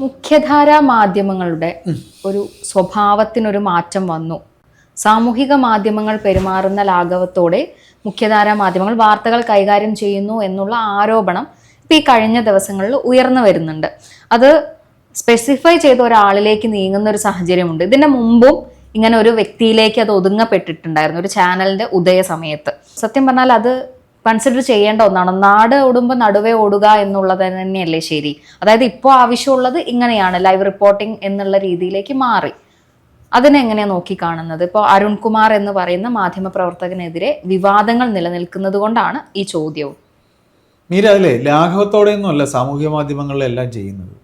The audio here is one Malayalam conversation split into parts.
മുഖ്യധാരാ മാധ്യമങ്ങളുടെ ഒരു സ്വഭാവത്തിനൊരു മാറ്റം വന്നു. സാമൂഹിക മാധ്യമങ്ങൾ പെരുമാറുന്ന ലാഘവത്തോടെ മുഖ്യധാരാ മാധ്യമങ്ങൾ വാർത്തകൾ കൈകാര്യം ചെയ്യുന്നു എന്നുള്ള ആരോപണം ഇപ്പം ഈ കഴിഞ്ഞ ദിവസങ്ങളിൽ ഉയർന്നു വരുന്നുണ്ട്. അത് സ്പെസിഫൈ ചെയ്ത ഒരാളിലേക്ക് നീങ്ങുന്ന ഒരു സാഹചര്യമുണ്ട്. ഇതിന് മുമ്പും ഇങ്ങനെ ഒരു വ്യക്തിയിലേക്ക് അത് ഒതുങ്ങപ്പെട്ടിട്ടുണ്ടായിരുന്നു. ഒരു ചാനലിന്റെ ഉദയ സമയത്ത്. സത്യം പറഞ്ഞാൽ അത് കൺസിഡർ ചെയ്യേണ്ട ഒന്നാണ്. നാട് ഓടുമ്പോൾ നടുവേ ഓടുക എന്നുള്ളത് തന്നെയല്ലേ ശരി. അതായത് ഇപ്പോൾ ആവശ്യമുള്ളത് ഇങ്ങനെയാണ് ലൈവ് റിപ്പോർട്ടിംഗ് എന്നുള്ള രീതിയിലേക്ക് മാറി. അതിനെങ്ങനെയാണ് നോക്കിക്കാണുന്നത് ഇപ്പോൾ അരുൺകുമാർ എന്ന് പറയുന്ന മാധ്യമപ്രവർത്തകനെതിരെ വിവാദങ്ങൾ നിലനിൽക്കുന്നത് കൊണ്ടാണ് ഈ ചോദ്യവും. മീര അതിലെ ലാഘവത്തോടെയൊന്നുമല്ല സാമൂഹ്യ മാധ്യമങ്ങളിലെല്ലാം ചെയ്യുന്നത്.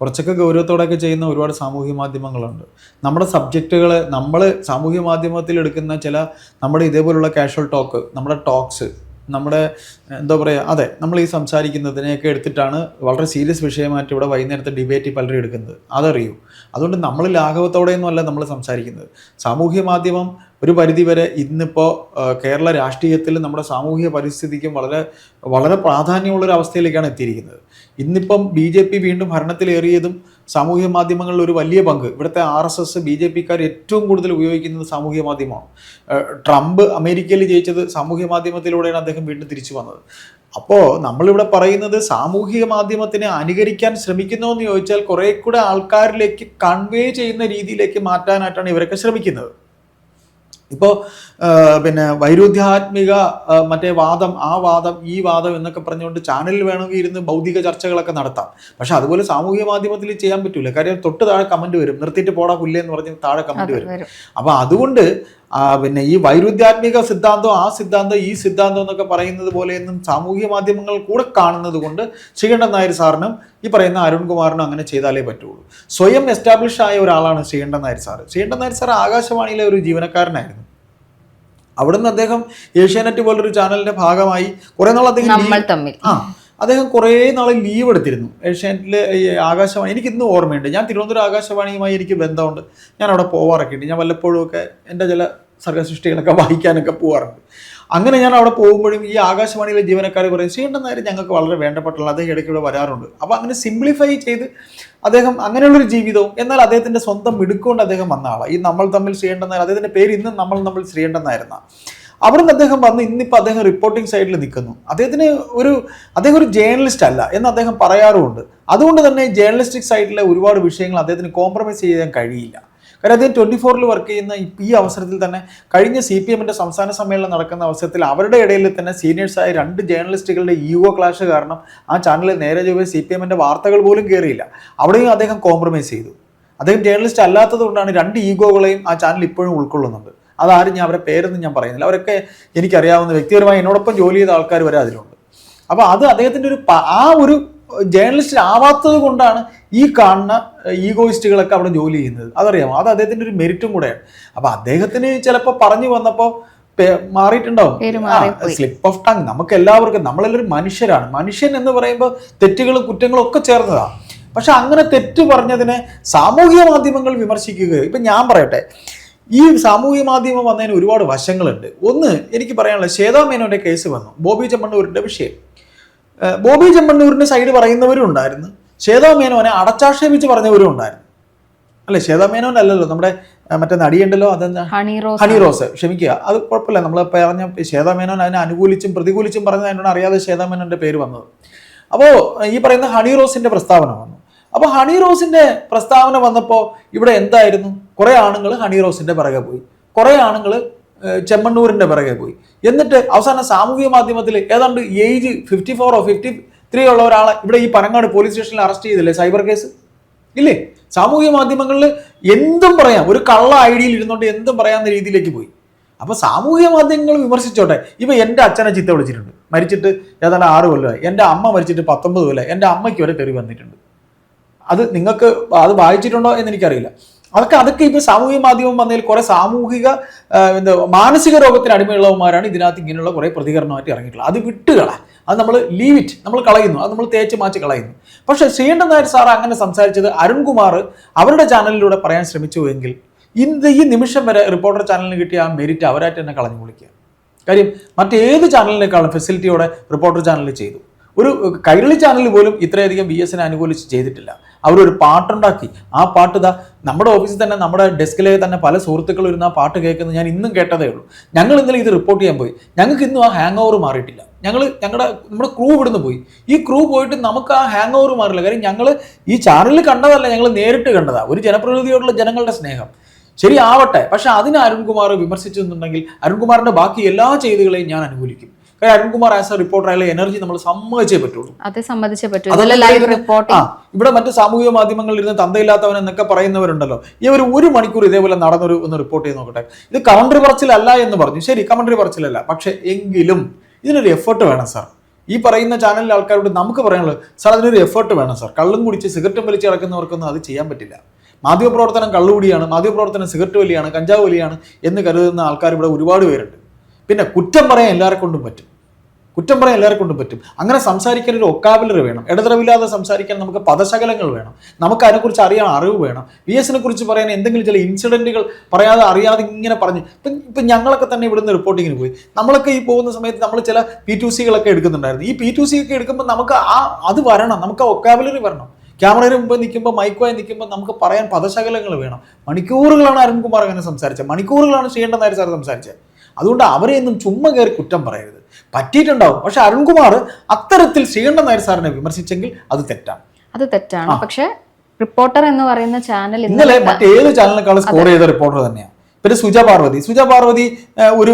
കുറച്ചൊക്കെ ഗൗരവത്തോടെയൊക്കെ ചെയ്യുന്ന ഒരുപാട് സാമൂഹ്യ മാധ്യമങ്ങളുണ്ട്. നമ്മുടെ സബ്ജക്റ്റുകൾ നമ്മൾ സാമൂഹ്യ മാധ്യമത്തിൽ എടുക്കുന്ന ചില നമ്മുടെ ഇതേപോലുള്ള കാഷ്വൽ ടോക്ക് നമ്മുടെ ടോക്സ് നമ്മുടെ എന്താ പറയുക അതെ നമ്മൾ ഈ സംസാരിക്കുന്നതിനെയൊക്കെ എടുത്തിട്ടാണ് വളരെ സീരിയസ് വിഷയമായിട്ട് ഇവിടെ വൈകുന്നേരത്തെ ഡിബേറ്റ് പലരും എടുക്കുന്നത്. അതറിയൂ. അതുകൊണ്ട് നമ്മൾ ലാഘവത്തോടെയൊന്നുമല്ല നമ്മൾ സംസാരിക്കുന്നത്. സാമൂഹ്യ മാധ്യമം ഒരു പരിധിവരെ ഇന്നിപ്പോൾ കേരള രാഷ്ട്രീയത്തിൽ നമ്മുടെ സാമൂഹ്യ പരിസ്ഥിതിക്കും വളരെ വളരെ പ്രാധാന്യമുള്ളൊരു അവസ്ഥയിലേക്കാണ് എത്തിയിരിക്കുന്നത്. ഇന്നിപ്പം ബി വീണ്ടും ഭരണത്തിലേറിയതും സാമൂഹ്യ മാധ്യമങ്ങളിൽ ഒരു വലിയ പങ്ക്. ഇവിടുത്തെ R S S B J പിക്കാർ ഏറ്റവും കൂടുതൽ ഉപയോഗിക്കുന്നത് സാമൂഹ്യ മാധ്യമമാണ്. ട്രംപ് അമേരിക്കയിൽ ജയിച്ചത് സാമൂഹ്യ മാധ്യമത്തിലൂടെയാണ് അദ്ദേഹം വീണ്ടും തിരിച്ചു വന്നത്. അപ്പോൾ നമ്മളിവിടെ പറയുന്നത് സാമൂഹിക മാധ്യമത്തിനെ അനുകരിക്കാൻ ശ്രമിക്കുന്നു എന്ന് ചോദിച്ചാൽ കുറേ കൂടെ ആൾക്കാരിലേക്ക് കൺവേ ചെയ്യുന്ന രീതിയിലേക്ക് മാറ്റാനായിട്ടാണ് ഇവരൊക്കെ ശ്രമിക്കുന്നത്. ഇപ്പോൾ പിന്നെ വൈരുദ്ധ്യാത്മിക മറ്റേ വാദം ആ വാദം ഈ വാദം എന്നൊക്കെ പറഞ്ഞുകൊണ്ട് ചാനലിൽ വേണമെങ്കിൽ ഇരുന്ന് ഭൗതിക ചർച്ചകളൊക്കെ നടത്താം. പക്ഷെ അതുപോലെ സാമൂഹിക മാധ്യമത്തിൽ ചെയ്യാൻ പറ്റൂല. കാര്യം തൊട്ട് താഴെ കമന്റ് വരും. നിർത്തിയിട്ട് പോടാ പുല്ലേ എന്ന് പറഞ്ഞ് താഴെ കമന്റ് വരും. അപ്പോൾ അപ്പൊ അതുകൊണ്ട് പിന്നെ ഈ വൈരുദ്ധ്യാത്മിക സിദ്ധാന്തം ആ സിദ്ധാന്തം ഈ സിദ്ധാന്തം എന്നൊക്കെ പറയുന്നത് പോലെയൊന്നും സാമൂഹ്യ മാധ്യമങ്ങൾ കൂടെ കാണുന്നത് കൊണ്ട് ശ്രീകണ്ഠൻ നായർ സാറിനും ഈ പറയുന്ന അരുൺകുമാറിനും അങ്ങനെ ചെയ്താലേ പറ്റുള്ളൂ. സ്വയം എസ്റ്റാബ്ലിഷ് ആയ ഒരാളാണ് ശ്രീകണ്ഠൻ നായർ സാർ ശ്രീകണ്ഠൻ നായർ സാർ ആകാശവാണിയിലെ ഒരു ജീവനക്കാരനായിരുന്നു. അവിടുന്ന് അദ്ദേഹം ഏഷ്യാനെറ്റ് പോലൊരു ചാനലിന്റെ ഭാഗമായി കുറെ നാൾ അദ്ദേഹം ആ അദ്ദേഹം കുറേ നാളെ ലീവ് എടുത്തിരുന്നു. ഏഷ്യാനെറ്റിലെ ഈ ആകാശവാണി എനിക്ക് ഇന്നും ഓർമ്മയുണ്ട്. ഞാൻ തിരുവനന്തപുരം ആകാശവാണിയുമായി എനിക്ക് ബന്ധമുണ്ട്. ഞാൻ അവിടെ പോവാറൊക്കെ ഉണ്ട്. ഞാൻ വല്ലപ്പോഴും ഒക്കെ എന്റെ ചില സർഗസൃഷ്ടികളൊക്കെ വായിക്കാനൊക്കെ പോവാറുണ്ട്. അങ്ങനെ ഞാൻ അവിടെ പോകുമ്പോഴും ഈ ആകാശവാണിയിലെ ജീവനക്കാർ പറയും ശ്രീകണ്ഠൻ നായർ ഞങ്ങൾക്ക് വളരെ വേണ്ടപ്പെട്ടുള്ള അദ്ദേഹം ഇടയ്ക്ക് ഇവിടെ വരാറുണ്ട്. അപ്പോൾ അങ്ങനെ സിംപ്ലിഫൈ ചെയ്ത് അദ്ദേഹം അങ്ങനെയുള്ളൊരു ജീവിതവും എന്നാൽ അദ്ദേഹത്തിന്റെ സ്വന്തം മിടുക്കൊണ്ട് അദ്ദേഹം വന്ന ആളാണ് ഈ നമ്മൾ തമ്മിൽ ശ്രീകണ്ഠൻ നായർ അദ്ദേഹത്തിന്റെ പേര് ഇന്നും നമ്മൾ നമ്മൾ ശ്രീകണ്ഠൻ നായരെന്നാണ് അവിടുന്ന് അദ്ദേഹം വന്ന് ഇന്നിപ്പോൾ അദ്ദേഹം റിപ്പോർട്ടിംഗ് സൈഡിൽ നിൽക്കുന്നു. അദ്ദേഹത്തിന് ഒരു അദ്ദേഹം ഒരു ജേർണലിസ്റ്റ് അല്ല എന്ന് അദ്ദേഹം പറയാറുമുണ്ട്. അതുകൊണ്ട് തന്നെ ജേർണലിസ്റ്റിക് സൈഡിലെ ഒരുപാട് വിഷയങ്ങൾ അദ്ദേഹത്തിന് കോംപ്രമൈസ് ചെയ്യാൻ കഴിയില്ല. കാരണം അദ്ദേഹം ട്വന്റി ഫോറിൽ വർക്ക് ചെയ്യുന്ന ഈ അവസരത്തിൽ തന്നെ കഴിഞ്ഞ സി പി എമ്മിന്റെ സംസ്ഥാന സമ്മേളനം നടക്കുന്ന അവസരത്തിൽ അവരുടെ ഇടയിൽ തന്നെ സീനിയേഴ്സായ രണ്ട് ജേർണലിസ്റ്റുകളുടെ ഈഗോ ക്ലാഷ് കാരണം ആ ചാനലിൽ നേരെ ചൊവ്വേ സി പി എമ്മിന്റെ വാർത്തകൾ പോലും കയറിയില്ല അവിടെയും അദ്ദേഹം കോംപ്രമൈസ് ചെയ്തു. അദ്ദേഹം ജേർണലിസ്റ്റ് അല്ലാത്തത് കൊണ്ടാണ് രണ്ട് ഈഗോകളെയും ആ ചാനൽ ഇപ്പോഴും ഉൾക്കൊള്ളുന്നുണ്ട്. അതാരും ഞാൻ അവരുടെ പേരൊന്നും ഞാൻ പറയുന്നില്ല. അവരൊക്കെ എനിക്കറിയാവുന്ന വ്യക്തിപരമായി എന്നോടൊപ്പം ജോലി ചെയ്ത ആൾക്കാർ വരെ അതിലുണ്ട്. അപ്പോൾ അത് അദ്ദേഹത്തിന്റെ ഒരു ആ ഒരു ജേർണലിസ്റ്റ് ആവാത്തത് കൊണ്ടാണ് ഈ കാണുന്ന ഈഗോയിസ്റ്റുകളൊക്കെ അവിടെ ജോലി ചെയ്യുന്നത്. അതറിയാമോ? അത് അദ്ദേഹത്തിന്റെ ഒരു മെറിറ്റും കൂടെയാണ്. അപ്പോൾ അദ്ദേഹത്തിന് ചിലപ്പോൾ പറഞ്ഞു വന്നപ്പോൾ മാറിയിട്ടുണ്ടാവും. സ്ലിപ്പ് ഓഫ് ടങ് നമുക്ക് എല്ലാവർക്കും നമ്മളെല്ലാവരും മനുഷ്യരാണ്. മനുഷ്യൻ എന്ന് പറയുമ്പോൾ തെറ്റുകളും കുറ്റങ്ങളും ഒക്കെ ചേർന്നതാണ് പക്ഷെ അങ്ങനെ തെറ്റ് പറഞ്ഞതിനെ സാമൂഹിക മാധ്യമങ്ങൾ വിമർശിക്കുക ഇപ്പം ഞാൻ പറയട്ടെ. ഈ സാമൂഹ്യ മാധ്യമം വന്നതിന് ഒരുപാട് വശങ്ങളുണ്ട്. ഒന്ന് എനിക്ക് പറയാനുള്ള ശ്വേതാ മേനോന്റെ കേസ് വന്നു. ബോബി ചെമ്മണ്ണൂരിന്റെ വിഷയം. ബോബി ചെമ്മണ്ണൂരിന്റെ സൈഡ് പറയുന്നവരും ഉണ്ടായിരുന്നു. ശ്വേതാ മേനോനെ അടച്ചാക്ഷേപിച്ച് പറഞ്ഞവരും ഉണ്ടായിരുന്നു. അല്ലെ? ശ്വേതാ മേനോൻ അല്ലല്ലോ. നമ്മുടെ മറ്റേ നടിയുണ്ടല്ലോ അതെന്താ? ഹണി റോസ്. ഹണി റോസ്. ക്ഷമിക്കുക. അത് കുഴപ്പമില്ല. നമ്മൾ പറഞ്ഞ ശ്വേതാ മേനോൻ അതിനെ അനുകൂലിച്ചും പ്രതികൂലിച്ചും പറഞ്ഞതിനോട് അറിയാതെ ശ്വേതാ മേനോന്റെ പേര് വന്നത്. അപ്പോൾ ഈ പറയുന്ന ഹണി റോസിന്റെ പ്രസ്താവന വന്നു. അപ്പോൾ ഹണി റോസിന്റെ പ്രസ്താവന വന്നപ്പോൾ ഇവിടെ എന്തായിരുന്നു? കുറെ ആണുങ്ങൾ ഹണി റോസിന്റെ പിറകെ പോയി. കുറെ ആണുങ്ങൾ ചെമ്മണ്ണൂരിന്റെ പിറകെ പോയി. എന്നിട്ട് അവസാനം സാമൂഹിക മാധ്യമത്തിൽ ഏതാണ്ട് age fifty four or fifty three ഉള്ള ഒരാളെ ഇവിടെ ഈ പനങ്ങാട് പോലീസ് സ്റ്റേഷനിൽ അറസ്റ്റ് ചെയ്തില്ലേ സൈബർ കേസ് ഇല്ലേ? സാമൂഹിക മാധ്യമങ്ങളിൽ എന്തും പറയാം. ഒരു കള്ള ഐഡിയയിൽ ഇരുന്നോണ്ട് എന്തും പറയാവുന്ന രീതിയിലേക്ക് പോയി. അപ്പൊ സാമൂഹിക മാധ്യമങ്ങൾ വിമർശിച്ചോട്ടെ. ഇപ്പൊ എന്റെ അച്ഛനെ ചിത്ത വിളിച്ചിട്ടുണ്ട്. മരിച്ചിട്ട് ഏതാണ്ട് ആറ് കൊല്ലമായി. എന്റെ അമ്മ മരിച്ചിട്ട് പത്തൊമ്പത് കൊല്ലമായി. എന്റെ അമ്മയ്ക്ക് വരെ തെറി വന്നിട്ടുണ്ട്. അത് നിങ്ങൾക്ക് അത് വായിച്ചിട്ടുണ്ടോ എന്ന് എനിക്കറിയില്ല. അതൊക്കെ അതൊക്കെ ഇപ്പൊ സാമൂഹിക മാധ്യമം വന്നതിൽ കുറെ സാമൂഹിക എന്താ മാനസിക രോഗത്തിന് അടിമയുള്ളവന്മാരാണ് ഇതിനകത്ത് ഇങ്ങനെയുള്ള കുറെ പ്രതികരണമായിട്ട് ഇറങ്ങിയിട്ടുള്ളത്. അത് വിട്ടുകളാ. അത് നമ്മൾ ലീവ് ഇറ്റ് നമ്മൾ കളയുന്നു. അത് നമ്മൾ തേച്ച് മാറ്റി കളയുന്നു. പക്ഷെ ശ്രീകണ്ഠൻ നായർ സാർ അങ്ങനെ സംസാരിച്ചത് അരുൺകുമാർ അവരുടെ ചാനലിലൂടെ പറയാൻ ശ്രമിച്ചു എങ്കിൽ ഇന്ന് ഈ നിമിഷം വരെ റിപ്പോർട്ടർ ചാനലിന് കിട്ടിയ ആ മെരിറ്റ് അവരായിട്ട് തന്നെ കളഞ്ഞു വിളിക്കുക കാര്യം മറ്റേത് ചാനലിനേക്കാളും ഫെസിലിറ്റിയോടെ റിപ്പോർട്ടർ ചാനൽ ചെയ്തു. ഒരു കൈരളി ചാനൽ പോലും ഇത്രയധികം ബി എസിനെ അനുകൂലിച്ച് ചെയ്തിട്ടില്ല. അവരൊരു പാട്ടുണ്ടാക്കി. ആ പാട്ട് ഇതാ നമ്മുടെ ഓഫീസിൽ തന്നെ നമ്മുടെ ഡെസ്കിലെ തന്നെ പല സുഹൃത്തുക്കളും ഇരുന്ന് ആ പാട്ട് കേൾക്കുന്നത് ഞാൻ ഇന്നും കേട്ടതേ ഉള്ളൂ. ഞങ്ങൾ ഇന്നലെ ഇത് റിപ്പോർട്ട് ചെയ്യാൻ പോയി. ഞങ്ങൾക്ക് ഇന്നും ആ ഹാങ് ഓവർ മാറിയിട്ടില്ല. ഞങ്ങൾ ഞങ്ങളുടെ നമ്മുടെ ക്രൂ ഇവിടുന്ന് പോയി. ഈ ക്രൂ പോയിട്ട് നമുക്ക് ആ ഹാങ് ഓവർ മാറില്ല. കാര്യം ഞങ്ങൾ ഈ ചാനലിൽ കണ്ടതല്ല ഞങ്ങൾ നേരിട്ട് കണ്ടതാണ് ഒരു ജനപ്രതിനിധിയോടുള്ള ജനങ്ങളുടെ സ്നേഹം. ശരി ആവട്ടെ പക്ഷെ അതിന് അരുൺകുമാർ വിമർശിച്ചെന്നുണ്ടെങ്കിൽ അരുൺകുമാറിന്റെ ബാക്കി എല്ലാ ചെയ്തുകളെയും ഞാൻ അനുകൂലിക്കും. കാര്യം അരുൺകുമാർ ആസ് എ റിപ്പോർട്ടർ അയാളെ എനർജി നമ്മൾ സമ്മതിച്ചേ പറ്റുള്ളൂ. അത് സമ്മതിച്ചേ ആ ഇവിടെ മറ്റു സാമൂഹിക മാധ്യമങ്ങളിൽ ഇരുന്ന് തന്തയില്ലാത്തവൻ എന്നൊക്കെ പറയുന്നവരുണ്ടല്ലോ. ഇവർ ഒരു മണിക്കൂർ ഇതേപോലെ നടന്നൊരു ഒന്ന് റിപ്പോർട്ട് ചെയ്ത് നോക്കട്ടെ. ഇത് കമന്ററി പറച്ചിലല്ല എന്ന് പറഞ്ഞു. ശരി കമന്ററി പറച്ചിലല്ല. പക്ഷെ എങ്കിലും ഇതിനൊരു എഫേർട്ട് വേണം സാർ ഈ പറയുന്ന ചാനലിലെ ആൾക്കാരോട് നമുക്ക് പറയാനുള്ളത് സാർ അതിനൊരു എഫേർട്ട് വേണം സാർ കള്ളും കുടിച്ച് സിഗരറ്റും വലിച്ച് കിടക്കുന്നവർക്കൊന്നും അത് ചെയ്യാൻ പറ്റില്ല. മാധ്യമപ്രവർത്തനം കള്ളുകൂടിയാണ് മാധ്യമപ്രവർത്തനം സിഗരറ്റ് വലിയാണ് കഞ്ചാവ് വലിയാണ് എന്ന് കരുതുന്ന ആൾക്കാർ ഇവിടെ ഒരുപാട് പേരുണ്ട്. പിന്നെ കുറ്റം പറയാൻ എല്ലാവരെ കൊണ്ടും പറ്റും. കുറ്റം പറയാൻ എല്ലാവരെ കൊണ്ടും പറ്റും. അങ്ങനെ സംസാരിക്കാൻ ഒരു ഒക്കാബിലറി വേണം. ഇടതറവില്ലാതെ സംസാരിക്കാൻ നമുക്ക് പദശകലങ്ങൾ വേണം. നമുക്ക് അതിനെക്കുറിച്ച് അറിയാൻ അറിവ് വേണം. വി എസിനെ കുറിച്ച് പറയാൻ എന്തെങ്കിലും ചില ഇൻസിഡന്റുകൾ പറയാതെ അറിയാതെ ഇങ്ങനെ പറഞ്ഞു ഇപ്പം ഇപ്പം ഞങ്ങളൊക്കെ തന്നെ ഇവിടുന്ന് റിപ്പോർട്ടിങ്ങിന് പോയി. നമ്മളൊക്കെ ഈ പോകുന്ന സമയത്ത് നമ്മൾ ചില പി ടു സികളൊക്കെ എടുക്കുന്നുണ്ടായിരുന്നു. ഈ പി ടു സി ഒക്കെ എടുക്കുമ്പോൾ നമുക്ക് ആ അത് വരണം. നമുക്ക് ആ ഒക്കാബിലറി വരണം. ക്യാമറയുടെ മുമ്പ് നിൽക്കുമ്പോൾ മൈക്കുമായി നിൽക്കുമ്പോൾ നമുക്ക് പറയാൻ പദശകലങ്ങൾ വേണം. മണിക്കൂറുകളാണ് അരുൺകുമാർ അങ്ങനെ സംസാരിച്ചത്. മണിക്കൂറുകളാണ് ശ്രീകണ്ഠൻ സാർ സംസാരിച്ചത്. അതുകൊണ്ട് അവരെയൊന്നും ചുമ്മാ കയറി കുറ്റം പറയരുത്. പറ്റിയിട്ടുണ്ടാവും. പക്ഷെ അരുൺകുമാർ അത്തരത്തിൽ ശ്രീകണ്ഠൻ നായർ സാറിനെ വിമർശിച്ചെങ്കിൽ അത് തെറ്റാണ്. അത് തെറ്റാണ്. പക്ഷെ റിപ്പോർട്ടർ എന്ന് പറയുന്ന ചാനൽ ഇന്നലെ മറ്റേത് ചാനലിനേക്കാളും സ്കോർ ചെയ്ത റിപ്പോർട്ടർ തന്നെയാണ് പിന്നെ സുജ പാർവതി. സുജ പാർവതി ഒരു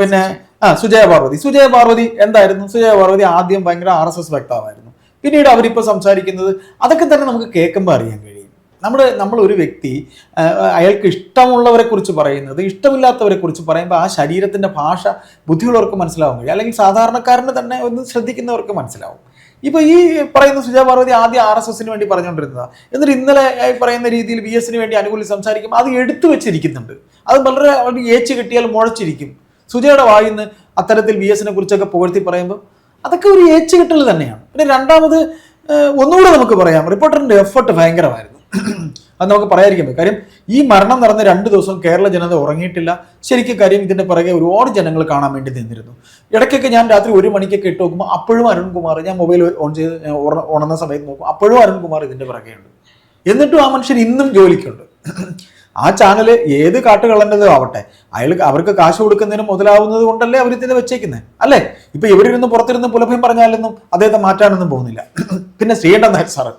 പിന്നെ ആ സുജയ പാർവതി. സുജയ പാർവതി എന്തായിരുന്നു? സുജയ പാർവതി ആദ്യം ഭയങ്കര ആർ എസ് എസ് വ്യക്താവായിരുന്നു പിന്നീട് അവരിപ്പോൾ സംസാരിക്കുന്നത് അതൊക്കെ തന്നെ നമുക്ക് കേൾക്കുമ്പോൾ അറിയാൻ കഴിയും. നമ്മുടെ നമ്മൾ ഒരു വ്യക്തി അയാൾക്ക് ഇഷ്ടമുള്ളവരെ കുറിച്ച് പറയുന്നത് ഇഷ്ടമില്ലാത്തവരെ കുറിച്ച് പറയുമ്പോൾ ആ ശരീരത്തിന്റെ ഭാഷ ബുദ്ധിയുള്ളവർക്ക് മനസ്സിലാവും കഴിയും. അല്ലെങ്കിൽ സാധാരണക്കാരനെ തന്നെ ഒന്ന് ശ്രദ്ധിക്കുന്നവർക്ക് മനസ്സിലാവും. ഇപ്പൊ ഈ പറയുന്ന സുജാ പാർവതി ആദ്യം ആർ എസ് എസിന് വേണ്ടി പറഞ്ഞുകൊണ്ടിരുന്നതാ. എന്നിട്ട് ഇന്നലെ ഈ പറയുന്ന രീതിയിൽ ബി എസിന് വേണ്ടി അനുകൂലിച്ച് സംസാരിക്കുമ്പോൾ അത് എടുത്തു വെച്ചിരിക്കുന്നുണ്ട്. അത് വളരെ ഏച്ച് കിട്ടിയാൽ മുഴച്ചിരിക്കും. സുജയുടെ വായിൽ നിന്ന് അത്തരത്തിൽ ബി എസിനെ കുറിച്ചൊക്കെ പുകഴ്ത്തി പറയുമ്പോൾ അതൊക്കെ ഒരു ഏച്ച് കിട്ടൽ തന്നെയാണ്. പിന്നെ രണ്ടാമത് ഒന്നുകൂടെ നമുക്ക് പറയാം. റിപ്പോർട്ടറിന്റെ എഫർട്ട് ഭയങ്കരമായിരുന്നു. അത് നമുക്ക് പറയാതിരിക്കാൻ പറ്റും. കാര്യം ഈ മരണം നടന്ന രണ്ട് ദിവസം കേരള ജനത ഉറങ്ങിയിട്ടില്ല. ശരിക്കും കാര്യം ഇതിന്റെ പുറകെ ഒരുപാട് ജനങ്ങൾ കാണാൻ വേണ്ടി നിന്നിരുന്നു. ഇടയ്ക്കൊക്കെ ഞാൻ രാത്രി ഒരു മണിക്കൊക്കെ ഇട്ട് നോക്കുമ്പോൾ അപ്പോഴും അരുൺകുമാർ ഞാൻ മൊബൈൽ ഓൺ ചെയ്ത് ഉണർന്ന സമയത്ത് നോക്കും അപ്പോഴും അരുൺകുമാർ ഇതിന്റെ പുറകെയുണ്ട്. എന്നിട്ടും ആ മനുഷ്യൻ ഇന്നും ജോലിക്കുണ്ട്. ആ ചാനൽ ഏത് കാട്ടുകള്ളന്റെതും ആവട്ടെ. അയാൾ അവർക്ക് കാശ് കൊടുക്കുന്നതിന് മുതലാവുന്നത് കൊണ്ടല്ലേ അവർ ഇതിനെ വെച്ചേക്കുന്നത് അല്ലേ? ഇപ്പൊ ഇവിടെ ഇരുന്ന് പുറത്തിരുന്ന് പുലഭയം പറഞ്ഞാലൊന്നും അദ്ദേഹത്തെ മാറ്റാനൊന്നും പോകുന്നില്ല. പിന്നെ ശ്രീകണ്ഠൻ നായർ സാറ്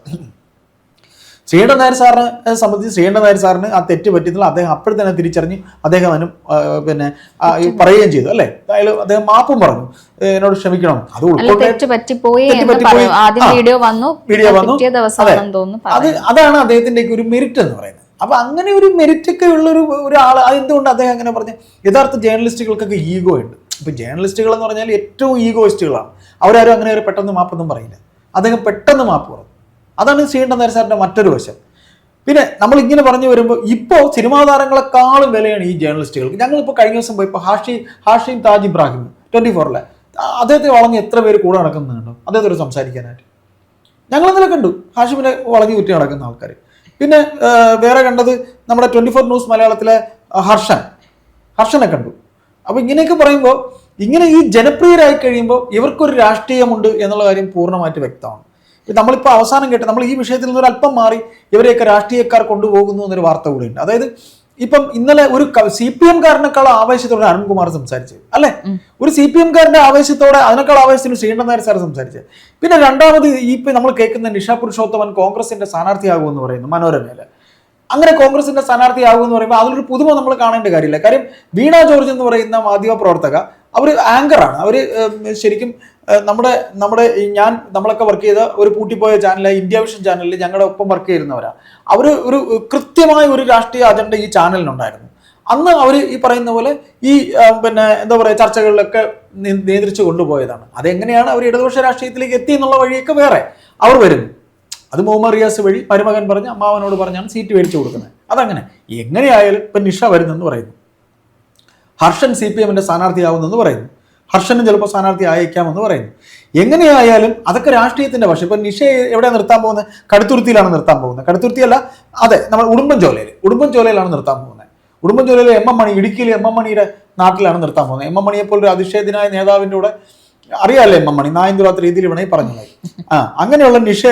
ശ്രീകണ്ഠൻ നായർ സാറിനെ സംബന്ധിച്ച് ശ്രീകണ്ഠൻ നായർ സാറിന് ആ തെറ്റ് പറ്റിയിട്ടില്ല അദ്ദേഹം അപ്പോൾ തന്നെ തിരിച്ചറിഞ്ഞ് അദ്ദേഹം അതിനും പിന്നെ പറയുകയും ചെയ്തു അല്ലേ? അയാൾ അദ്ദേഹം മാപ്പും പറഞ്ഞു. എന്നോട് ക്ഷമിക്കണം. അത് വീഡിയോ വന്നു അതെ. അതാണ് അദ്ദേഹത്തിന്റെ ഒരു മെരിറ്റ് എന്ന് പറയുന്നത്. അപ്പൊ അങ്ങനെ ഒരു മെരിറ്റ് ഒക്കെ ഉള്ള ഒരു ഒരാൾ അതെന്തുകൊണ്ട് അദ്ദേഹം അങ്ങനെ പറഞ്ഞു? യഥാർത്ഥ ജേർണലിസ്റ്റുകൾക്കൊക്കെ ഈഗോ ഉണ്ട്. ഇപ്പൊ ജേർണലിസ്റ്റുകൾ എന്ന് പറഞ്ഞാൽ ഏറ്റവും ഈഗോയിസ്റ്റുകളാണ്. അവരാരും അങ്ങനെ ഒരു പെട്ടെന്ന് മാപ്പൊന്നും പറയില്ല. അദ്ദേഹം പെട്ടെന്ന് മാപ്പ് പറഞ്ഞു അതാണ് ചെയ്യേണ്ട നേരെ സാറിന്റെ മറ്റൊരു വശം. പിന്നെ നമ്മൾ ഇങ്ങനെ പറഞ്ഞു വരുമ്പോൾ ഇപ്പോൾ സിനിമാ താരങ്ങളെക്കാളും വിലയാണ് ഈ ജേർണലിസ്റ്റുകൾക്ക്. ഞങ്ങളിപ്പോൾ കഴിഞ്ഞ ദിവസം പോയപ്പോൾ ഹാഷി ഹാഷിം താജ് ഇബ്രാഹിം ട്വന്റി ഫോറിലെ അദ്ദേഹത്തെ വളഞ്ഞ് എത്ര പേര് കൂടെ നടക്കുന്നുണ്ടോ അദ്ദേഹത്തോട് സംസാരിക്കാനായിട്ട്. ഞങ്ങൾ ഇന്നലെ കണ്ടു. ഹാഷിമിനെ വളഞ്ഞു കുറ്റി നടക്കുന്ന ആൾക്കാർ പിന്നെ വേറെ കണ്ടത് നമ്മുടെ ട്വന്റി ഫോർ ന്യൂസ് മലയാളത്തിലെ ഹർഷൻ. ഹർഷനെ കണ്ടു. അപ്പോൾ ഇങ്ങനെയൊക്കെ പറയുമ്പോൾ ഇങ്ങനെ ഈ ജനപ്രിയരായി കഴിയുമ്പോൾ ഇവർക്കൊരു രാഷ്ട്രീയമുണ്ട് എന്നുള്ള കാര്യം പൂർണമായിട്ട് വ്യക്തമാണ്. നമ്മളിപ്പോൾ അവസാനം കേട്ട് നമ്മൾ ഈ വിഷയത്തിൽ നിന്ന് ഒരു അല്പം മാറി ഇവരെയൊക്കെ രാഷ്ട്രീയക്കാർ കൊണ്ടുപോകുന്നു എന്നൊരു വാർത്ത കൂടിയുണ്ട് അതായത് ഇപ്പം ഇന്നലെ ഒരു സി പി എംകാരനേക്കാൾ ആവേശത്തോടെ അരുൺകുമാർ സംസാരിച്ചത് അല്ലെ? ഒരു സി പി എംകാരന്റെ ആവേശത്തോടെ അതിനേക്കാൾ ആവേശത്തിന് ശ്രീകണ്ഠൻ നായർ സാർ സംസാരിച്ചത് പിന്നെ രണ്ടാമത് ഈ ഇപ്പൊ നമ്മൾ കേൾക്കുന്ന നിഷാ പുരുഷോത്തമൻ കോൺഗ്രസിന്റെ സ്ഥാനാർത്ഥിയാകുമെന്ന് പറയുന്നു മനോരമയിൽ. അങ്ങനെ കോൺഗ്രസിന്റെ സ്ഥാനാർത്ഥിയാകുമെന്ന് പറയുമ്പോൾ അതിലൊരു പുതുമ നമ്മൾ കാണേണ്ട കാര്യമില്ല. കാര്യം വീണ ജോർജ് എന്ന് പറയുന്ന മാധ്യമ പ്രവർത്തക അവർ ആങ്കറാണ് അവർ ശരിക്കും നമ്മുടെ നമ്മുടെ ഞാൻ നമ്മളൊക്കെ വർക്ക് ചെയ്ത ഒരു പൂട്ടിപ്പോയ ചാനലായ ഇന്ത്യ വിഷൻ ചാനലിൽ ഞങ്ങളുടെ ഒപ്പം വർക്ക് ചെയ്യുന്നവരാ അവർ ഒരു കൃത്യമായ ഒരു രാഷ്ട്രീയ അജണ്ട ഈ ചാനലിനുണ്ടായിരുന്നു അന്ന് അവർ ഈ പറയുന്ന പോലെ ഈ പിന്നെ എന്താ പറയുക ചർച്ചകളിലൊക്കെ നിയന്ത്രിച്ചു കൊണ്ടുപോയതാണ്. അതെങ്ങനെയാണ് അവർ ഇടതുപക്ഷ രാഷ്ട്രീയത്തിലേക്ക് എത്തി എന്നുള്ള വഴിയൊക്കെ വേറെ. അവർ വരുന്നു. അത് മുഹമ്മദ് റിയാസ് വഴി മരുമകൻ പറഞ്ഞ് അമ്മാവനോട് പറഞ്ഞാണ് സീറ്റ് മേടിച്ചു കൊടുക്കുന്നത്. അതങ്ങനെ. എങ്ങനെയായാലും ഇപ്പം നിഷ വരുന്നെന്ന് പറയുന്നു. ഹർഷൻ സി പി എമ്മിന്റെ സ്ഥാനാർത്ഥിയാവുന്നെന്ന് പറയുന്നു. ഹർഷനും ചിലപ്പോൾ സ്ഥാനാർത്ഥി ആയേക്കാമെന്ന് പറയുന്നു. എങ്ങനെയായാലും അതൊക്കെ രാഷ്ട്രീയത്തിന്റെ പക്ഷേ ഇപ്പൊ നിഷ എവിടെ നിർത്താൻ പോകുന്നത് കടുത്തുരുത്തിയിലാണ് നിർത്താൻ പോകുന്നത് കടുത്തുരുത്തിയല്ല അതെ നമ്മൾ ഉടുമ്പൻചോലയിൽ ഉടുമ്പൻചോലയിലാണ് നിർത്താൻ പോകുന്നത് ഉടുമ്പൻചോലയിലെ എം എം മണി ഇടുക്കിയിലെ എം എം മണിയുടെ നാട്ടിലാണ് നിർത്താൻ പോകുന്നത് എം എം മണിയെ പോലെ ഒരു അതിശയത്തിനായ നേതാവിന്റെ കൂടെ അറിയാമല്ലോ എം എം മണി? നായന്തുറാത്ത രീതിയിൽ വേണമെങ്കിൽ പറഞ്ഞു ആ അങ്ങനെയുള്ള നിഷ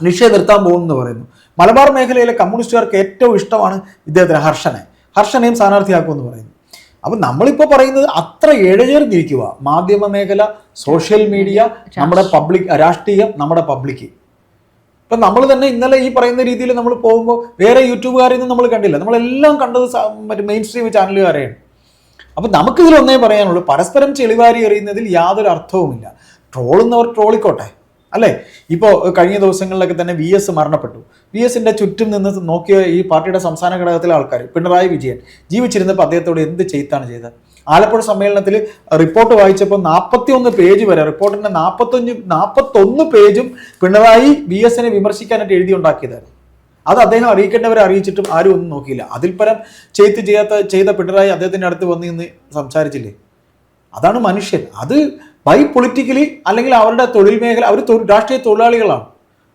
നിഷയെ നിർത്താൻ പോകുന്നു പറയുന്നു. മലബാർ മേഖലയിലെ കമ്മ്യൂണിസ്റ്റുകാർക്ക് ഏറ്റവും ഇഷ്ടമാണ് ഇദ്ദേഹത്തിന് ഹർഷനെ. ഹർഷനെയും സ്ഥാനാർത്ഥിയാക്കുമെന്ന് പറയുന്നു. അപ്പം നമ്മളിപ്പോ പറയുന്നത് അത്ര ഇഴചേർന്നിരിക്കുക മാധ്യമ മേഖല സോഷ്യൽ മീഡിയ നമ്മുടെ പബ്ലിക് രാഷ്ട്രീയം നമ്മുടെ പബ്ലിക് ഇപ്പം നമ്മൾ തന്നെ ഇന്നലെ ഈ പറയുന്ന രീതിയിൽ നമ്മൾ പോകുമ്പോൾ വേറെ യൂട്യൂബുകാരെയൊന്നും നമ്മൾ കണ്ടില്ല. നമ്മളെല്ലാം കണ്ടത് മറ്റേ മെയിൻ സ്ട്രീം ചാനലുകാരെയാണ് അപ്പം നമുക്കിതിൽ ഒന്നേ പറയാനുള്ളൂ. പരസ്പരം ചെളിവാരി എറിയുന്നതിൽ യാതൊരു അർത്ഥവുമില്ല. ട്രോളുന്നവർ ട്രോളിക്കോട്ടെ. അല്ലേ? ഇപ്പോൾ കഴിഞ്ഞ ദിവസങ്ങളിലൊക്കെ തന്നെ വി എസ് മരണപ്പെട്ടു. വി എസിന്റെ ചുറ്റും നിന്ന് നോക്കിയ ഈ പാർട്ടിയുടെ സംസ്ഥാന ഘടകത്തിലെ ആൾക്കാർ പിണറായി വിജയൻ ജീവിച്ചിരുന്നപ്പോൾ അദ്ദേഹത്തോട് എന്ത് ചെയ്ത്താണ് ചെയ്തത്? ആലപ്പുഴ സമ്മേളനത്തിൽ റിപ്പോർട്ട് വായിച്ചപ്പോൾ നാൽപ്പത്തി ഒന്ന് പേജ് വരെ റിപ്പോർട്ടിന്റെ നാൽപ്പത്തൊന്ന് നാൽപ്പത്തൊന്ന് പേജും പിണറായി വി എസിനെ വിമർശിക്കാനായിട്ട് എഴുതി ഉണ്ടാക്കിയതായിരുന്നു. അത് അദ്ദേഹം അറിയിക്കേണ്ടവരെ അറിയിച്ചിട്ടും ആരും ഒന്നും നോക്കിയില്ല. അതിൽ പരം ചെയ്ത് ചെയ്യാത്ത ചെയ്ത പിണറായി അദ്ദേഹത്തിന്റെ അടുത്ത് വന്ന് ഇന്ന് സംസാരിച്ചില്ലേ? അതാണ് മനുഷ്യൻ. അത് ബൈ പൊളിറ്റിക്കലി അല്ലെങ്കിൽ അവരുടെ തൊഴിൽ മേഖല അവർ രാഷ്ട്രീയ തൊഴിലാളികളാണ്.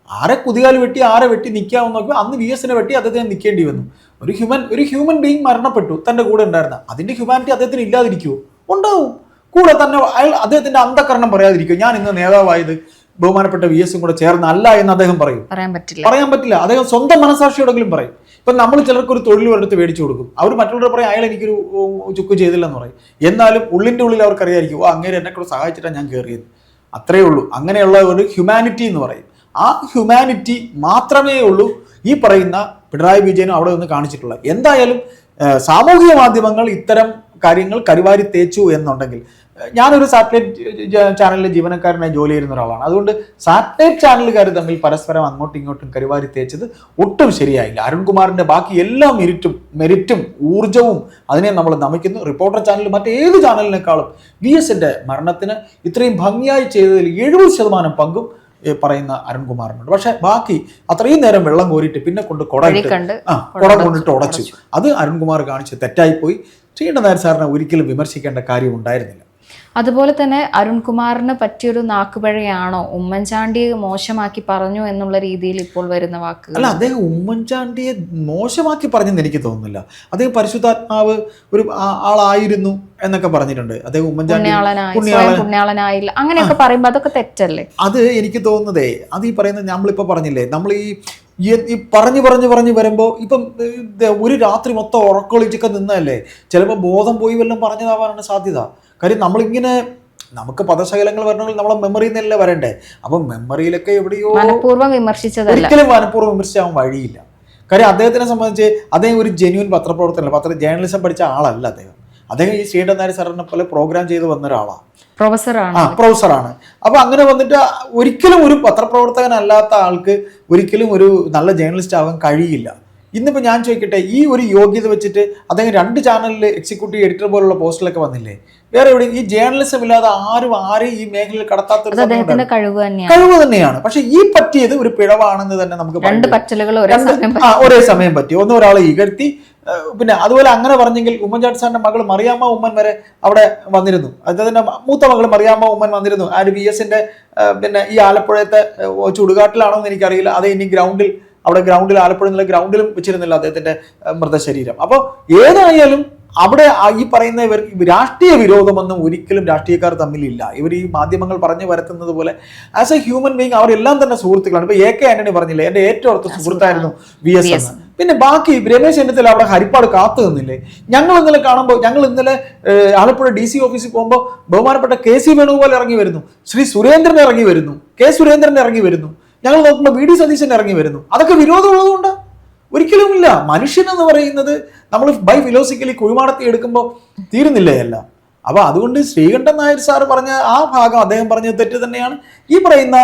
ആരെ കുതികാൽ വെട്ടി ആരെ വെട്ടി നിൽക്കാമെന്ന് നോക്കുമ്പോൾ അന്ന് വി എസിനെ വെട്ടി അദ്ദേഹത്തിന് നിൽക്കേണ്ടി വന്നു. ഒരു ഹ്യൂമൻ ഒരു ഹ്യൂമൻ ബീങ് മരണപ്പെട്ടു തന്റെ കൂടെ ഉണ്ടായിരുന്ന. അതിന്റെ ഹ്യൂമാനിറ്റി അദ്ദേഹത്തിന് ഇല്ലാതിരിക്കുമോ ഉണ്ടാവും. കൂടെ തന്നെ അയാൾ അദ്ദേഹത്തിന്റെ അന്ധകരണം പറയാതിരിക്കുമോ ഞാൻ ഇന്ന് നേതാവായത് ബഹുമാനപ്പെട്ട വി എസും കൂടെ ചേർന്നല്ല എന്ന് അദ്ദേഹം പറയും. പറയാൻ പറ്റില്ല. പറയാൻ പറ്റില്ല. അദ്ദേഹം സ്വന്തം മനസാക്ഷിയോടെങ്കിലും പറയും. ഇപ്പം നമ്മൾ ചിലർക്ക് ഒരു തൊഴിൽ ഒരിടത്ത് മേടിച്ചു കൊടുക്കും. അവർ മറ്റുള്ളവർ പറയും അയാൾ എനിക്കൊരു ചുക്ക് ചെയ്തില്ലെന്ന് പറയും. എന്നാലും ഉള്ളിന്റെ ഉള്ളിൽ അവർക്കറിയായിരിക്കും ഓ അങ്ങനെ എന്നെ കൂടെ സഹായിച്ചിട്ടാണ് ഞാൻ കയറിയത്. അത്രയേ ഉള്ളൂ. അങ്ങനെയുള്ള ഒരു ഹ്യൂമാനിറ്റി എന്ന് പറയും. ആ ഹ്യൂമാനിറ്റി മാത്രമേ ഉള്ളൂ ഈ പറയുന്ന പിണറായി വിജയനും അവിടെ നിന്ന് കാണിച്ചിട്ടുള്ളത്. എന്തായാലും സാമൂഹിക മാധ്യമങ്ങൾ ഇത്തരം കാര്യങ്ങൾ കരുവാരി തേച്ചു എന്നുണ്ടെങ്കിൽ ഞാനൊരു സാറ്റലൈറ്റ് ചാനലിലെ ജീവനക്കാരനായി ജോലി ചെയ്യുന്ന ഒരാളാണ്. അതുകൊണ്ട് സാറ്റലൈറ്റ് ചാനലുകാർ തമ്മിൽ പരസ്പരം അങ്ങോട്ടും ഇങ്ങോട്ടും കരുവാരി തേച്ചത് ഒട്ടും ശരിയായില്ല. അരുൺകുമാറിന്റെ ബാക്കി എല്ലാ മെരിറ്റും മെരിറ്റും ഊർജവും അതിനെ നമ്മൾ നമിക്കുന്നു. റിപ്പോർട്ടർ ചാനൽ മറ്റേത് ചാനലിനേക്കാളും വി എസിന്റെ മരണത്തിന് ഇത്രയും ഭംഗിയായി ചെയ്തതിൽ എഴുപത് ശതമാനം പങ്കും പറയുന്ന അരുൺകുമാറിനുണ്ട്. പക്ഷെ ബാക്കി അത്രയും നേരം വെള്ളം കോരിയിട്ട് പിന്നെ കൊണ്ട് കൊടയിട്ട് ആ കൊട കൊണ്ടിട്ട് ഉടച്ചു. അത് അരുൺകുമാർ കാണിച്ച് തെറ്റായിപ്പോയി. ചെയ്യേണ്ട നേരം സാറിനെ ഒരിക്കലും വിമർശിക്കേണ്ട കാര്യം ഉണ്ടായിരുന്നില്ല. അതുപോലെ തന്നെ അരുൺകുമാറിന് പറ്റിയൊരു നാക്കുപഴയാണോ? ഉമ്മൻചാണ്ടിയെ മോശമാക്കി പറഞ്ഞു എന്നുള്ള രീതിയിൽ ഇപ്പോൾ വരുന്ന വാക്കുകൾ. അല്ല അദ്ദേഹം ഉമ്മൻചാണ്ടിയെ മോശമാക്കി പറഞ്ഞെന്ന് എനിക്ക് തോന്നുന്നില്ല. അദ്ദേഹം പരിശുദ്ധാത്മാവ് ഒരു ആളായിരുന്നു എന്നൊക്കെ പറഞ്ഞിട്ടുണ്ട്. അദ്ദേഹം ഉമ്മൻചാണ്ടി പുണ്യാളനായി അങ്ങനെയൊക്കെ പറയുമ്പോൾ അതൊക്കെ തെറ്റല്ലേ? അത് എനിക്ക് തോന്നുന്നതേ അത് ഈ പറയുന്നത് നമ്മളിപ്പോൾ പറഞ്ഞില്ലേ നമ്മൾ ഈ ഈ- ഈ പറഞ്ഞു പറഞ്ഞു പറഞ്ഞു വരുമ്പോൾ ഇപ്പം ഒരു രാത്രി മൊത്തം ഉറക്കൊളിച്ചൊക്കെ നിന്നല്ലേ ചിലപ്പോൾ ബോധം പോയി വല്ലതും പറഞ്ഞതാവാനാണ് സാധ്യത. കാര്യം നമ്മളിങ്ങനെ നമുക്ക് പദശകലങ്ങൾ വരണമെങ്കിൽ നമ്മളെ മെമ്മറിയിൽ നിന്നല്ലേ വരണ്ടേ? അപ്പം മെമ്മറിയിലൊക്കെ എവിടെയോ മനഃപൂർവം വിമർശിച്ചതല്ല. ഒരിക്കലും മനഃപൂർവം വിമർശിച്ചാവാൻ വഴിയില്ല. കാര്യം അദ്ദേഹത്തിനെ സംബന്ധിച്ച് അദ്ദേഹം ഒരു ജെന്യൂൻ പത്രപ്രവർത്തനല്ല പത്ര ജേർണലിസം പഠിച്ച ആളല്ല അദ്ദേഹം. അദ്ദേഹം ഈ ശ്രീഡൻ നായർ സാറിനെ പോലെ പ്രോഗ്രാം ചെയ്ത് വന്ന ഒരാളാണ് പ്രൊഫസറാണ്. ആ പ്രൊഫസറാണ്. അപ്പൊ അങ്ങനെ വന്നിട്ട് ഒരിക്കലും ഒരു പത്രപ്രവർത്തകനല്ലാത്ത ആൾക്ക് ഒരിക്കലും ഒരു നല്ല ജേർണലിസ്റ്റ് ആവാൻ കഴിയില്ല. ഇന്നിപ്പോ ഞാൻ ചോദിക്കട്ടെ ഈ ഒരു യോഗ്യത വെച്ചിട്ട് അദ്ദേഹം രണ്ട് ചാനലിൽ എക്സിക്യൂട്ടീവ് എഡിറ്റർ പോലുള്ള പോസ്റ്റിലൊക്കെ വന്നില്ലേ? വേറെ എവിടെയും ഈ ജേർണലിസം ഇല്ലാതെ ആരും ആരെയും ഈ മേഖലയിൽ കടത്താത്ത ഒരു അദ്ദേഹത്തിന്റെ കഴിവ് തന്നെയാണ്. കഴിവ് തന്നെയാണ്. പക്ഷെ ഈ പറ്റിയത് ഒരു പിഴവാണെന്ന് തന്നെ നമുക്ക് രണ്ട്. പറ്റലുകൾ ഒരേ സമയം പറ്റി. ഒന്ന് ഒരാളെ ഇകഴ്ത്തി പിന്നെ അതുപോലെ അങ്ങനെ പറഞ്ഞെങ്കിൽ ഉമ്മൻചാണ്ടി സാറിന്റെ മകൾ മറിയാമ്മ ഉമ്മൻ വരെ അവിടെ വന്നിരുന്നു. അദ്ദേഹത്തിന്റെ മൂത്ത മകൾ മറിയാമ്മ ഉമ്മൻ വന്നിരുന്നു. ആ ഒരു വി എസിന്റെ പിന്നെ ഈ ആലപ്പുഴത്തെ ചുടുകാട്ടിലാണോ എന്ന് എനിക്കറിയില്ല. അത് ഇനി ഗ്രൗണ്ടിൽ അവിടെ ഗ്രൗണ്ടിൽ ആലപ്പുഴ എന്നുള്ള ഗ്രൗണ്ടിലും വെച്ചിരുന്നില്ല അദ്ദേഹത്തിന്റെ മൃതശരീരം. അപ്പോൾ ഏതായാലും അവിടെ ഈ പറയുന്ന ഇവർ രാഷ്ട്രീയ വിരോധമൊന്നും ഒരിക്കലും രാഷ്ട്രീയക്കാർ തമ്മിലില്ല. ഇവർ ഈ മാധ്യമങ്ങൾ പറഞ്ഞു വരത്തുന്നത് പോലെ ആസ് എ ഹ്യൂമൻ ബീങ് അവരെല്ലാം തന്നെ സുഹൃത്തുക്കളാണ്. ഇപ്പൊ എ കെ ആന്റണി പറഞ്ഞില്ലേ എന്റെ ഏറ്റവും അടുത്ത സുഹൃത്തായിരുന്നു വി എസ് എസ് പിന്നെ ബാക്കി രമേശ് ചെന്നിത്തല അവിടെ ഹരിപ്പാട് കാത്തു നിന്നില്ലേ? ഞങ്ങൾ ഇന്നലെ കാണുമ്പോൾ ഞങ്ങൾ ഇന്നലെ ആലപ്പുഴ ഡി സി ഓഫീസിൽ പോകുമ്പോൾ ബഹുമാനപ്പെട്ട കെ സി വേണുഗോപാൽ ഇറങ്ങി വരുന്നു. ശ്രീ സുരേന്ദ്രൻ ഇറങ്ങി വരുന്നു. കെ സുരേന്ദ്രൻ ഇറങ്ങി വരുന്നു. ഞങ്ങൾ നോക്കുമ്പോൾ വി ഡി സതീശൻ ഇറങ്ങി വരുന്നു. അതൊക്കെ വിരോധമുള്ളതുകൊണ്ട്? ഒരിക്കലുമില്ല. മനുഷ്യൻ എന്ന് പറയുന്നത് നമ്മൾ ബൈ ഫിലോസിക്കലി കുഴിമാടത്തി എടുക്കുമ്പോൾ തീരുന്നില്ലേ എല്ലാം. അപ്പൊ അതുകൊണ്ട് ശ്രീകണ്ഠൻ നായർ സാർ പറഞ്ഞ ആ ഭാഗം അദ്ദേഹം പറഞ്ഞത് തെറ്റ് തന്നെയാണ്. ഈ പറയുന്ന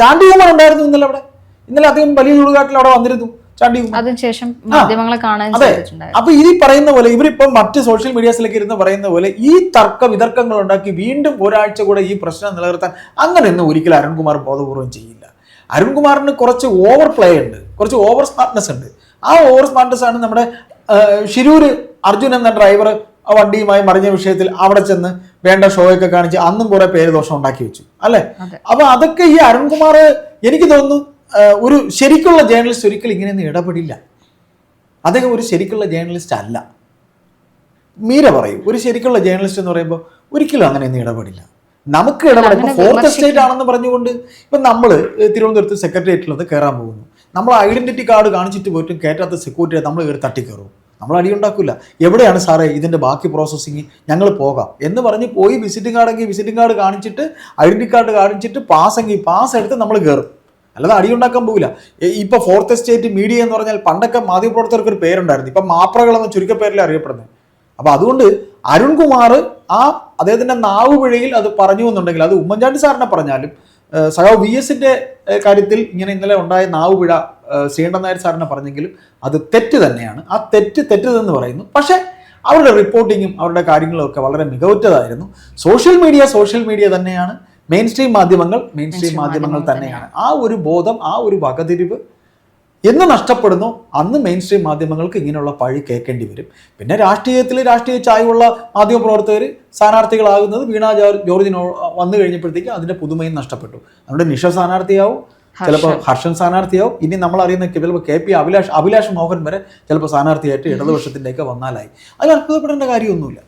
ചാണ്ടികുമാർ ഉണ്ടായിരുന്നു ഇന്നലെ അവിടെ. ഇന്നലെ അദ്ദേഹം വലിയ ചൂടുകാട്ടിൽ അവിടെ വന്നിരുന്നു. അതിനുശേഷം മാധ്യമങ്ങളെ കാണാൻ അതെ. അപ്പൊ ഈ പറയുന്ന പോലെ ഇവരിപ്പം മറ്റ് സോഷ്യൽ മീഡിയാസിലേക്ക് ഇരുന്ന് പറയുന്ന പോലെ ഈ തർക്ക വിതർക്കങ്ങൾ ഉണ്ടാക്കി വീണ്ടും ഒരാഴ്ച കൂടെ ഈ പ്രശ്നം നിലനിർത്താൻ അങ്ങനെയൊന്നും ഒരിക്കലും അരുൺകുമാർ ബോധപൂർവം ചെയ്യില്ല. അരുൺകുമാറിന് കുറച്ച് ഓവർ പ്ലേ ഉണ്ട്. കുറച്ച് ഓവർ സ്മാർട്ട്നെസ് ഉണ്ട്. ആ ഓവർ സ്മാർട്ട്നെസ് ആണ് നമ്മുടെ ശിരൂര് ഷിരൂര് അർജുൻ എന്ന ഡ്രൈവർ ആ വണ്ടിയുമായി മറിഞ്ഞ വിഷയത്തിൽ അവിടെ ചെന്ന് വേണ്ട ഷോയൊക്കെ കാണിച്ച് അന്നും കുറെ പേര് ദോഷം ഉണ്ടാക്കി വെച്ചു അല്ലെ. അപ്പൊ അതൊക്കെ ഈ അരുൺകുമാർ എനിക്ക് തോന്നുന്നു ഒരു ശരിക്കുള്ള ജേർണലിസ്റ്റ് ഒരിക്കലും ഇങ്ങനെയൊന്നും ഇടപെടില്ല. അദ്ദേഹം ഒരു ശരിക്കുള്ള ജേർണലിസ്റ്റ് അല്ല. മീര പറയും ഒരു ശരിക്കുള്ള ജേർണലിസ്റ്റ് എന്ന് പറയുമ്പോൾ ഒരിക്കലും അങ്ങനെയൊന്നും ഇടപെടില്ല. നമുക്ക് ഇടപെടാം. ഇപ്പൊ ഫോർത്ത് സ്റ്റേറ്റ് എസ്റ്റേറ്റ് ആണെന്ന് പറഞ്ഞുകൊണ്ട് ഇപ്പൊ നമ്മൾ തിരുവനന്തപുരത്ത് സെക്രട്ടേറിയറ്റിൽ ഒന്ന് കയറാൻ പോകുന്നു. നമ്മൾ ഐഡന്റിറ്റി കാർഡ് കാണിച്ചിട്ട് പോയിട്ടും കയറ്റാത്ത സെക്യൂരിറ്റി നമ്മൾ കയറി തട്ടിക്കയറും. നമ്മൾ അടി ഉണ്ടാക്കില്ല എവിടെയാണ് സാറേ ഇതിന്റെ ബാക്കി പ്രോസസ്സിങ് ഞങ്ങൾ പോകാം. എന്ന് പറഞ്ഞ് പോയി വിസിറ്റിംഗ് കാർഡെങ്കിൽ വിസിറ്റിംഗ് കാർഡ് കാണിച്ചിട്ട് ഐഡന്റി കാർഡ് കാണിച്ചിട്ട് പാസ് എങ്കിൽ പാസ് എടുത്ത് നമ്മൾ കയറും. അല്ലാതെ അടിയുണ്ടാക്കാൻ പോകില്ല ഇപ്പോൾ ഇപ്പൊ ഫോർത്ത് എസ്റ്റേറ്റ് മീഡിയ എന്ന് പറഞ്ഞാൽ പണ്ടൊക്കെ മാധ്യമപ്രവർത്തകർക്ക് ഒരു പേരുണ്ടായിരുന്നു. ഇപ്പം മാപ്രകൾ എന്ന ചുരുക്കപ്പേരിൽ അറിയപ്പെടുന്നത്. അപ്പോൾ അതുകൊണ്ട് അരുൺകുമാർ ആ അദ്ദേഹത്തിന്റെ നാവ് പിഴയിൽ അത് പറഞ്ഞു എന്നുണ്ടെങ്കിൽ അത് ഉമ്മൻചാണ്ടി സാറിനെ പറഞ്ഞാലും സഖാവ് വി എസിന്റെ കാര്യത്തിൽ ഇങ്ങനെ ഇന്നലെ ഉണ്ടായ നാവ് പിഴ ഏഹ് ശ്രീകണ്ഠൻ നായർ സാറിനെ പറഞ്ഞെങ്കിലും അത് തെറ്റ് തന്നെയാണ്. ആ തെറ്റ് തെറ്റെന്ന് പറയുന്നു. പക്ഷേ അവരുടെ റിപ്പോർട്ടിങ്ങും അവരുടെ കാര്യങ്ങളും ഒക്കെ വളരെ മികവുറ്റതായിരുന്നു. സോഷ്യൽ മീഡിയ സോഷ്യൽ മീഡിയ തന്നെയാണ്. മെയിൻ സ്ട്രീം മാധ്യമങ്ങൾ മെയിൻ സ്ട്രീം മാധ്യമങ്ങൾ തന്നെയാണ്. ആ ഒരു ബോധം ആ ഒരു വകതിരിവ് എന്ന് നഷ്ടപ്പെടുന്നു അന്ന് മെയിൻ സ്ട്രീം മാധ്യമങ്ങൾക്ക് ഇങ്ങനെയുള്ള പഴി കേൾക്കേണ്ടി വരും. പിന്നെ രാഷ്ട്രീയത്തിൽ രാഷ്ട്രീയ ചായവുള്ള മാധ്യമ പ്രവർത്തകർ സ്ഥാനാർത്ഥികളാകുന്നത് വീണ ജോർ- ജോർജിനോ വന്നു കഴിഞ്ഞപ്പോഴത്തേക്ക് അതിന്റെ പുതുമയും നഷ്ടപ്പെട്ടു. നമ്മുടെ നിഷ സ്ഥാനാർത്ഥിയാവും ചിലപ്പോൾ ഹർഷൻ സ്ഥാനാർത്ഥിയാവും. ഇനി നമ്മൾ അറിയുന്ന ചിലപ്പോൾ കെ പി അഭിലാഷ് അഭിലാഷ് മോഹൻ വരെ ചിലപ്പോൾ സ്ഥാനാർത്ഥിയായിട്ട് ഇടതുപക്ഷത്തിന്റെയൊക്കെ വന്നാലായി. അതിൽ അത്ഭുതപ്പെടേണ്ട കാര്യമൊന്നുമില്ല.